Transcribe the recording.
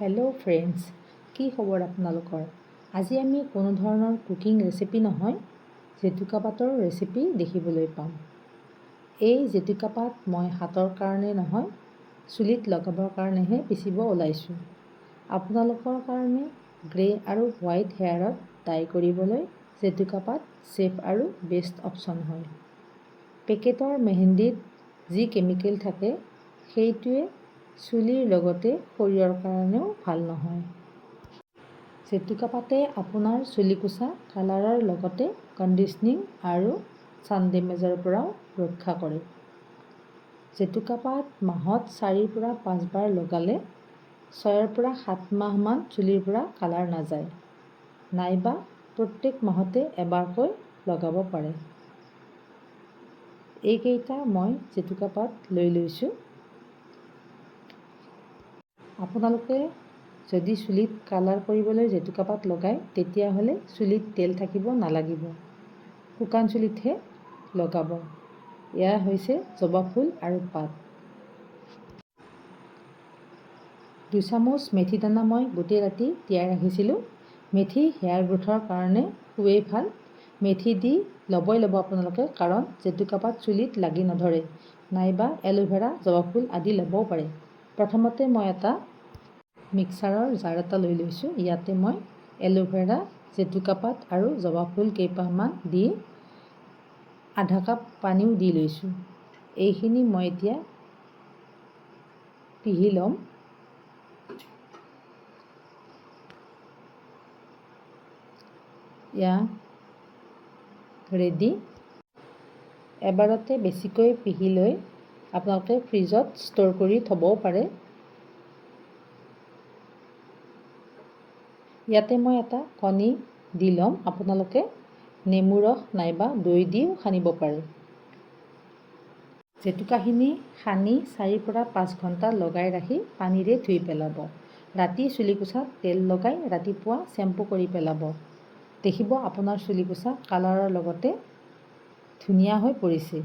Hello friends কি খবৰ আপোনালোকৰ? আজি আমি কোনো ধৰণৰ কুকিং ৰেচিপি নহয় জেতুকা পাতৰ ৰেচিপি দেখিবলৈ পাম। এই জেতুকা পাত মই হাতৰ কাৰণে নহয় চুলিত লগাবৰ কাৰণেহে পিচিব ওলাইছোঁ। আপোনালোকৰ কাৰণে গ্ৰে আৰু হোৱাইট হেয়াৰত ডাই কৰিবলৈ জেতুকা পাত ছেফ আৰু বেষ্ট অপশ্যন হয়। পেকেটৰ মেহেন্দিত যি কেমিকেল থাকে সেইটোৱে চুলিৰ লগতে শৰীৰৰ কাৰণেও ভাল নহয়। জেতুকা পাতে আপোনাৰ চুলি কোছা কালাৰৰ লগতে কণ্ডিশ্যনিং আৰু ছান ডেমেজৰ পৰাও ৰক্ষা কৰে। জেতুকা পাত মাহত চাৰিৰ পৰা পাঁচবাৰ লগালে ছয়ৰ পৰা সাত মাহমান চুলিৰ পৰা কালাৰ নাযায়। নাইবা প্ৰত্যেক মাহতে এবাৰকৈ লগাব পাৰে। এইকেইটা মই জেতুকা পাত লৈ লৈছোঁ। আপোনালোকে যদি চুলিত কালাৰ কৰিবলৈ জেতুকা পাত লগায় তেতিয়াহ'লে চুলিত তেল থাকিব নালাগিব। শুকান চুলিতহে লগাব। এয়া হৈছে জবা ফুল আৰু পাত। দুচামুচ মেথি দানা মই গোটেই ৰাতি তিয়াই ৰাখিছিলোঁ। মেথি হেয়াৰ গ্ৰোথৰ কাৰণে খুবেই ভাল। মেথি দি ল'বই ল'ব আপোনালোকে কাৰণ জেতুকা পাত চুলিত লাগি নধৰে। নাইবা এল'ভেৰা জবা ফুল আদি ল'বও পাৰে। প্ৰথমতে মই এটা মিক্সাৰৰ জাৰ এটা লৈ লৈছোঁ। ইয়াতে মই এল'ভেৰা জেতুকা পাত আৰু জবা ফুল কেইপাহমান দি আধা কাপ পানীও দি লৈছোঁ। এইখিনি মই এতিয়া পিহি ল'ম। এয়া ৰেডি এবাৰতে বেছিকৈ পিহি লৈ আপোনালোকে ফ্ৰিজত ষ্ট'ৰ কৰি থ'বও পাৰে। ইয়াতে মই এটা কণী দি ল'ম আপোনালোকে নেমু ৰস নাইবা দৈ দিও সানিব পাৰে। জেতুকাখিনি সানি চাৰিৰ পৰা পাঁচ ঘণ্টা লগাই ৰাখি পানীৰে ধুই পেলাব। ৰাতি চুলি কোছাত তেল লগাই ৰাতিপুৱা শ্বেম্পু কৰি পেলাব। দেখিব আপোনাৰ চুলি কোছা কালাৰৰ লগতে ধুনীয়া হৈ পৰিছে।